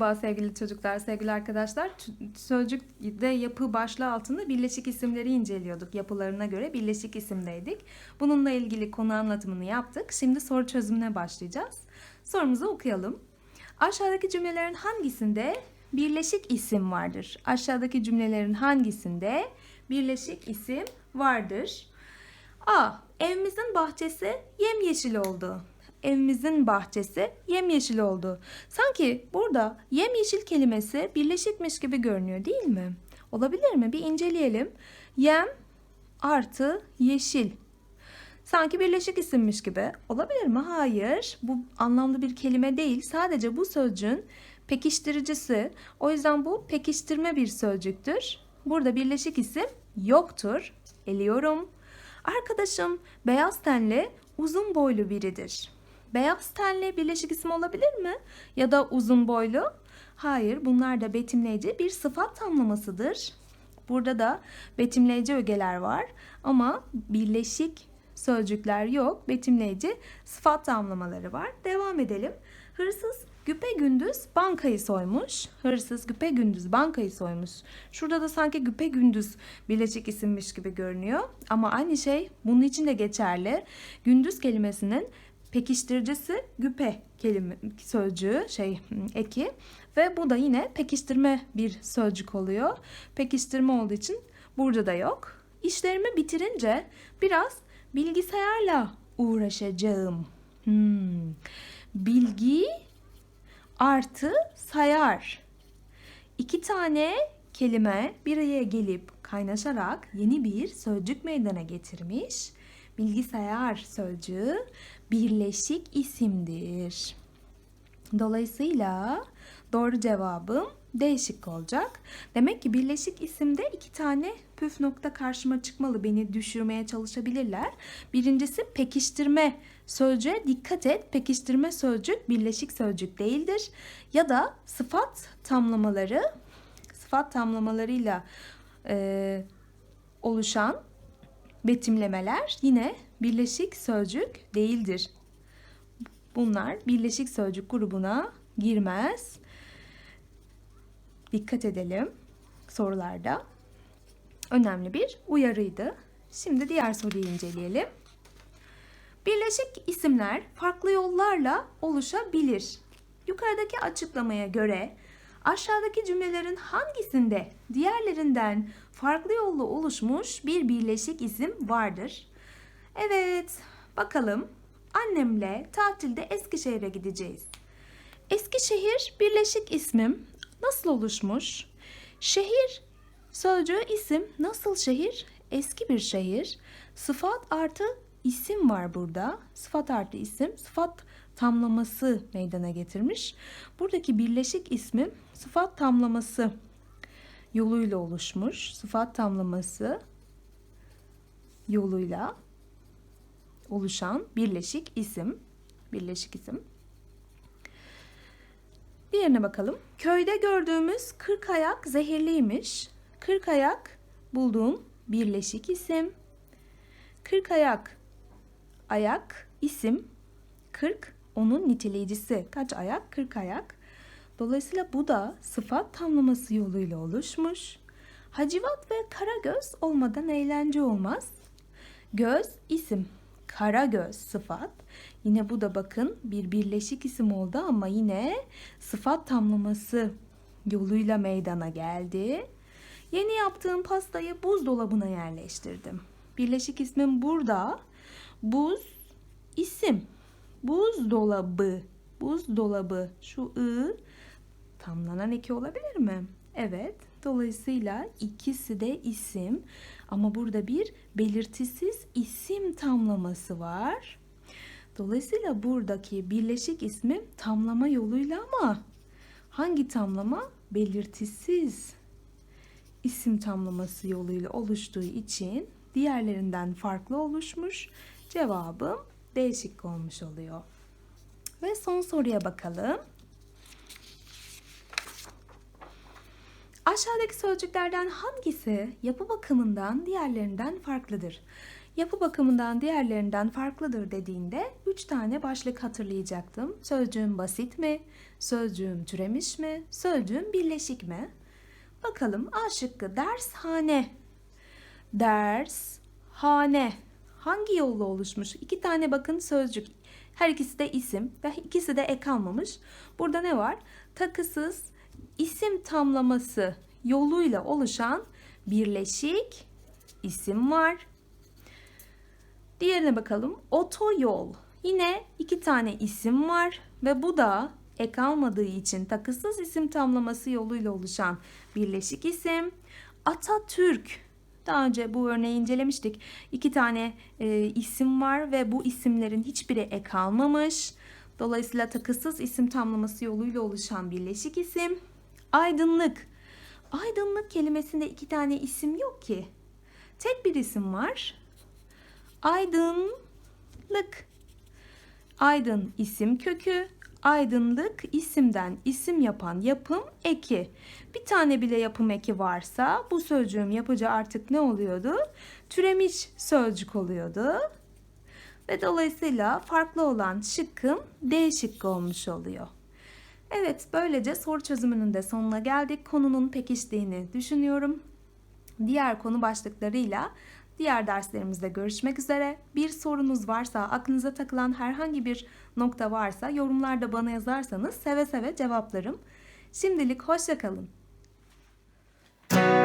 Merhaba sevgili çocuklar, sevgili arkadaşlar. Ç- Sözcükte yapı başlığı altında birleşik isimleri inceliyorduk. Yapılarına göre birleşik isimdeydik. Bununla ilgili konu anlatımını yaptık. Şimdi soru çözümüne başlayacağız. Sorumuzu okuyalım. Aşağıdaki cümlelerin hangisinde birleşik isim vardır? Aşağıdaki cümlelerin hangisinde birleşik isim vardır? A. Evimizin bahçesi yemyeşil oldu. Evimizin bahçesi yemyeşil oldu. Sanki burada yemyeşil kelimesi birleşikmiş gibi görünüyor değil mi? Olabilir mi? Bir inceleyelim. Yem artı yeşil. Sanki birleşik isimmiş gibi. Olabilir mi? Hayır. Bu anlamlı bir kelime değil. Sadece bu sözcüğün pekiştiricisi. O yüzden bu pekiştirme bir sözcüktür. Burada birleşik isim yoktur. Eliyorum. Arkadaşım beyaz tenli, uzun boylu biridir. Beyaz tenli birleşik isim olabilir mi? Ya da uzun boylu? Hayır, bunlar da betimleyici bir sıfat tamlamasıdır. Burada da betimleyici ögeler var ama birleşik sözcükler yok. Betimleyici sıfat tamlamaları var. Devam edelim. Hırsız güpe gündüz bankayı soymuş. Hırsız güpe gündüz bankayı soymuş. Şurada da sanki güpe gündüz birleşik isimmiş gibi görünüyor. Ama aynı şey bunun için de geçerli. Gündüz kelimesinin pekiştiricisi güpe kelime sözcüğü şey eki ve bu da yine pekiştirme bir sözcük oluyor. Pekiştirme olduğu için burada da yok. İşlerimi bitirince biraz bilgisayarla uğraşacağım. Hmm. Bilgi artı sayar. İki tane kelime bir araya gelip kaynaşarak yeni bir sözcük meydana getirmiş. Bilgisayar sözcüğü birleşik isimdir. Dolayısıyla doğru cevabım D şıkkı olacak. Demek ki birleşik isimde iki tane püf nokta karşıma çıkmalı. Beni düşürmeye çalışabilirler. Birincisi pekiştirme sözcüğe dikkat et. Pekiştirme sözcük birleşik sözcük değildir. Ya da sıfat tamlamaları sıfat tamlamalarıyla e, oluşan betimlemeler yine birleşik sözcük değildir. Bunlar birleşik sözcük grubuna girmez. Dikkat edelim sorularda. Önemli bir uyarıydı. Şimdi diğer soruyu inceleyelim. Birleşik isimler farklı yollarla oluşabilir. Yukarıdaki açıklamaya göre aşağıdaki cümlelerin hangisinde diğerlerinden farklı yolla oluşmuş bir birleşik isim vardır? Evet, bakalım. Annemle tatilde Eskişehir'e gideceğiz. Eskişehir birleşik ismim nasıl oluşmuş? Şehir sözcüğü isim nasıl şehir? Eski bir şehir. Sıfat artı isim var burada. Sıfat artı isim. Sıfat tamlaması meydana getirmiş. Buradaki birleşik ismim sıfat tamlaması yoluyla oluşmuş. Sıfat tamlaması yoluyla oluşan birleşik isim. Birleşik isim. Diğerine bakalım. Köyde gördüğümüz kırk ayak zehirliymiş. Kırk ayak bulduğum birleşik isim. Kırk ayak ayak isim. Kırk onun niteleyicisi. Kaç ayak? Kırk ayak. Dolayısıyla bu da sıfat tamlaması yoluyla oluşmuş. Hacivat ve Karagöz olmadan eğlence olmaz. Göz isim. Karagöz sıfat. Yine bu da bakın bir birleşik isim oldu ama yine sıfat tamlaması yoluyla meydana geldi. Yeni yaptığım pastayı buzdolabına yerleştirdim. Birleşik ismim burada. Buz isim. Buzdolabı. Buzdolabı. Şu ı tamlanan eki olabilir mi? Evet. Dolayısıyla ikisi de isim ama burada bir belirtisiz isim tamlaması var. Dolayısıyla buradaki birleşik ismi tamlama yoluyla ama hangi tamlama? Belirtisiz isim tamlaması yoluyla oluştuğu için diğerlerinden farklı oluşmuş. Cevabım değişik olmuş oluyor. Ve son soruya bakalım. Aşağıdaki sözcüklerden hangisi yapı bakımından diğerlerinden farklıdır? Yapı bakımından diğerlerinden farklıdır dediğinde üç tane başlık hatırlayacaktım. Sözcüğüm basit mi? Sözcüğüm türemiş mi? Sözcüğüm birleşik mi? Bakalım A şıkkı dershane. Ders, hane. Hangi yolla oluşmuş? İki tane bakın sözcük. Her ikisi de isim ve ikisi de ek almamış. Burada ne var? Takısız isim tamlaması yoluyla oluşan birleşik isim var. Diğerine bakalım. Otoyol. Yine iki tane isim var ve bu da ek almadığı için takısız isim tamlaması yoluyla oluşan birleşik isim. Atatürk. Daha önce bu örneği incelemiştik. İki tane e, isim var ve bu isimlerin hiçbiri ek almamış. Dolayısıyla takısız isim tamlaması yoluyla oluşan birleşik isim. Aydınlık. Aydınlık kelimesinde iki tane isim yok ki. Tek bir isim var. Aydınlık. Aydın isim kökü, aydınlık isimden isim yapan yapım eki. Bir tane bile yapım eki varsa bu sözcüğün yapıcı artık ne oluyordu? Türemiş sözcük oluyordu. Ve dolayısıyla farklı olan şıkkım D şıkkı olmuş oluyor. Evet, böylece soru çözümünün de sonuna geldik. Konunun pekiştiğini düşünüyorum. Diğer konu başlıklarıyla Diğer derslerimizde görüşmek üzere. Bir sorunuz varsa, aklınıza takılan herhangi bir nokta varsa yorumlarda bana yazarsanız seve seve cevaplarım. Şimdilik hoşçakalın. kalın.